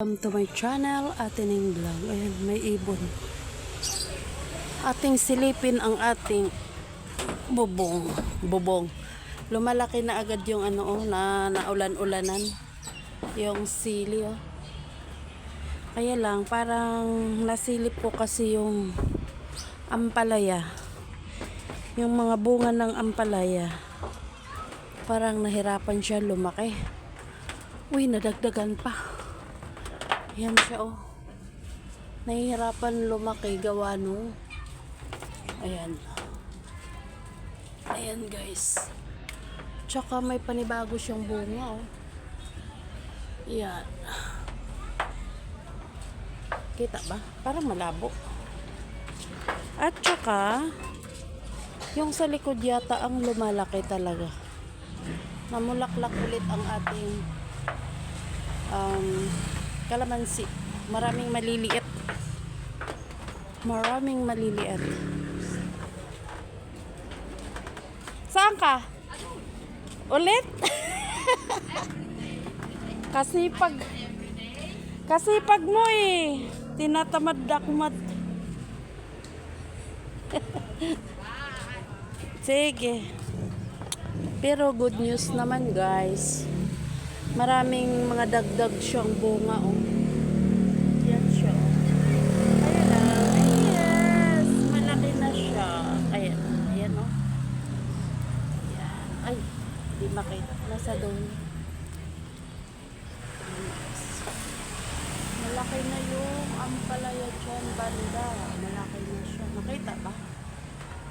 Welcome to my channel, Atining Vlog. Ayan, may ibon. Ating silipin ang ating bubong. Bubong. Lumalaki na agad yung ano, oh, na naulan-ulanan. Yung sili, oh. Kaya lang, parang nasilip ko kasi yung ampalaya. Yung mga bunga ng ampalaya. Parang nahirapan siya lumaki. Uy, nadagdagan pa. Yan siya oh. Nahihirapan lumaki gawa no. Ayan. Ayan guys. Tsaka may panibago siyang bunga oh. Yan. Kita ba? Parang malabo. At tsaka, yung sa likod yata ang lumalaki talaga. Namulaklak ulit ang ating um, kalamansi. Maraming maliliit. Maraming maliliit. Saan ka? Ulit? kasi pag kasi pag mo eh tinatamad ako mat Sige. Pero good news naman guys. Maraming mga dagdag siyang bunga oh. Yan siya. Ayan na. Yes! Malaki na siya. Ayan. Ayan oh. Ayan. Ay, di makita. Nasa doon. Malaki na yung ampalaya dyan banda. Malaki na siya. Nakita ba?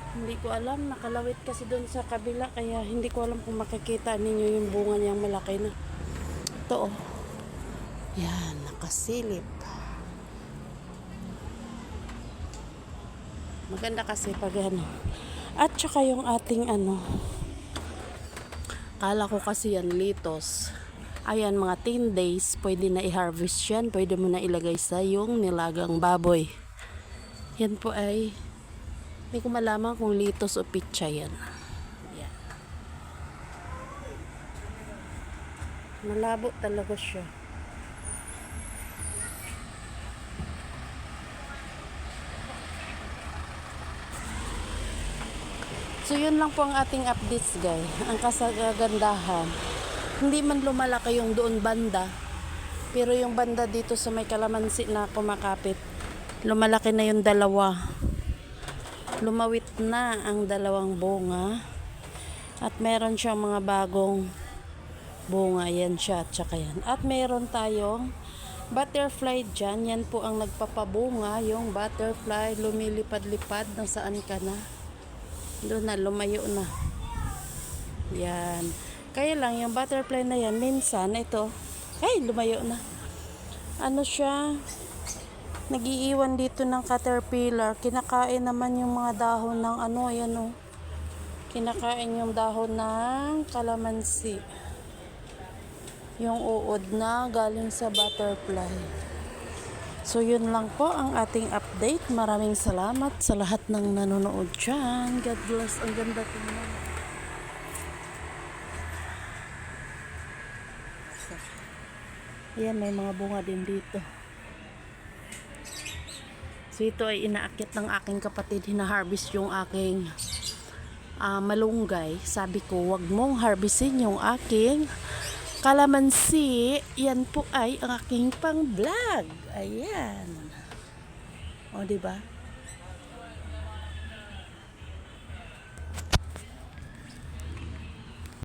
Hindi ko alam, nakalawit kasi doon sa kabila kaya hindi ko alam kung makikita ninyo yung bunga niyang malaki na. Oh. Yan, nakasilip. Maganda kasi pag ano. At saka yung ating ano. Kala ko kasi yan litos. Ayan, mga 10 days, pwede na i-harvest yan. Pwede mo na ilagay sa yung nilagang baboy. Yan po ay hindi ko malaman kung litos o pitsa yan. Yan. Malabo talaga siya. So yun lang po ang ating updates guys. Ang kasagandahan. Hindi man lumalaki yung doon banda. Pero yung banda dito sa may kalamansi na kumakapit. Lumalaki na yung dalawa lumawit na ang dalawang bunga at meron siyang mga bagong bunga yan siya at saka yan. At meron tayong butterfly dyan. Yan po ang nagpapabunga yung butterfly. Lumilipad-lipad na saan ka na. Doon na lumayo na. Yan. Kaya lang yung butterfly na yan minsan ito ay lumayo na. Ano siya? Nagiiwan dito ng caterpillar. Kinakain naman yung mga dahon ng ano, ayan o. Kinakain yung dahon ng kalamansi. Yung uod na galing sa butterfly. So yun lang po ang ating update. Maraming salamat sa lahat ng nanonood dyan. God bless. Ang ganda tingnan. Ayan, may mga bunga din dito. So ito ay inaakit ng aking kapatid, hina-harvest yung aking ah, malunggay. Sabi ko, wag mong harvestin yung aking kalamansi. Yan po ay ang aking pang vlog. Ayan. O, ba?